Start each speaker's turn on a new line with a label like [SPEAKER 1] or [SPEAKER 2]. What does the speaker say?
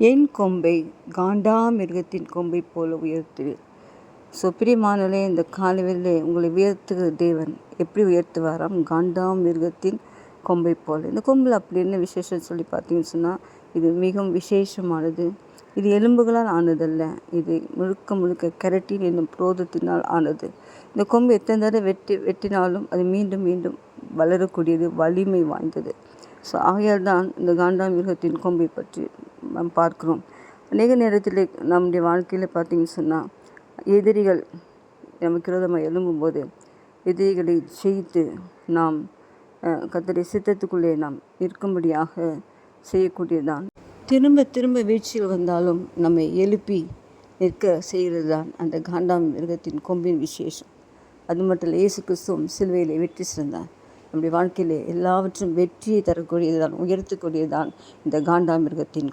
[SPEAKER 1] என் கொம்பை காண்டாமிருகத்தின் கொம்பை போல உயர்த்து ஸோ பிரியமானலே இந்த காலையிலே உங்களை உயர்த்துகிற தேவன் எப்படி உயர்த்துவாராம்? காண்டாமிருகத்தின் கொம்பை போல். இந்த கொம்பில் அப்படி என்ன விசேஷம் சொல்லி பார்த்தீங்கன்னு சொன்னால் இது மிகவும் விசேஷமானது. இது எலும்புகளால் ஆனதல்ல. இது முழுக்க முழுக்க கெரட்டின் என்னும் புரோதத்தினால் ஆனது. இந்த கொம்பு எத்தனை தடவை வெட்டி வெட்டினாலும் அது மீண்டும் மீண்டும் வளரக்கூடியது வலிமை வாய்ந்தது. ஸோ ஆகையால் தான் இந்த காண்டாமிருகத்தின் கொம்பை பற்றி நாம் பார்க்கிறோம். அநேக நேரத்தில் நம்முடைய வாழ்க்கையில் பார்த்தீங்கன்னு சொன்னால் எதிரிகள் நமக்கு விரோதமாக எழும்பும்போது எதிரிகளை ஜெயித்து நாம் கத்தரை சித்தத்துக்குள்ளே நாம் இருக்கும்படியாக செய்யக்கூடியதான் திரும்ப திரும்ப வீழ்ச்சிகள் வந்தாலும் நம்மை எழுப்பி நிற்க செய்கிறது தான் அந்த காண்டாம் மிருகத்தின் கொம்பின் விசேஷம். அது மட்டும் இல்லை இயேசு கிறிஸ்துவும் சிலுவையில் வெற்றி சிறந்தார். நம்முடைய வாழ்க்கையில் எல்லாவற்றும் வெற்றியை தரக்கூடியதுதான் உயர்த்தக்கூடியதுதான் தான் இந்த காண்டாமிருகத்தின்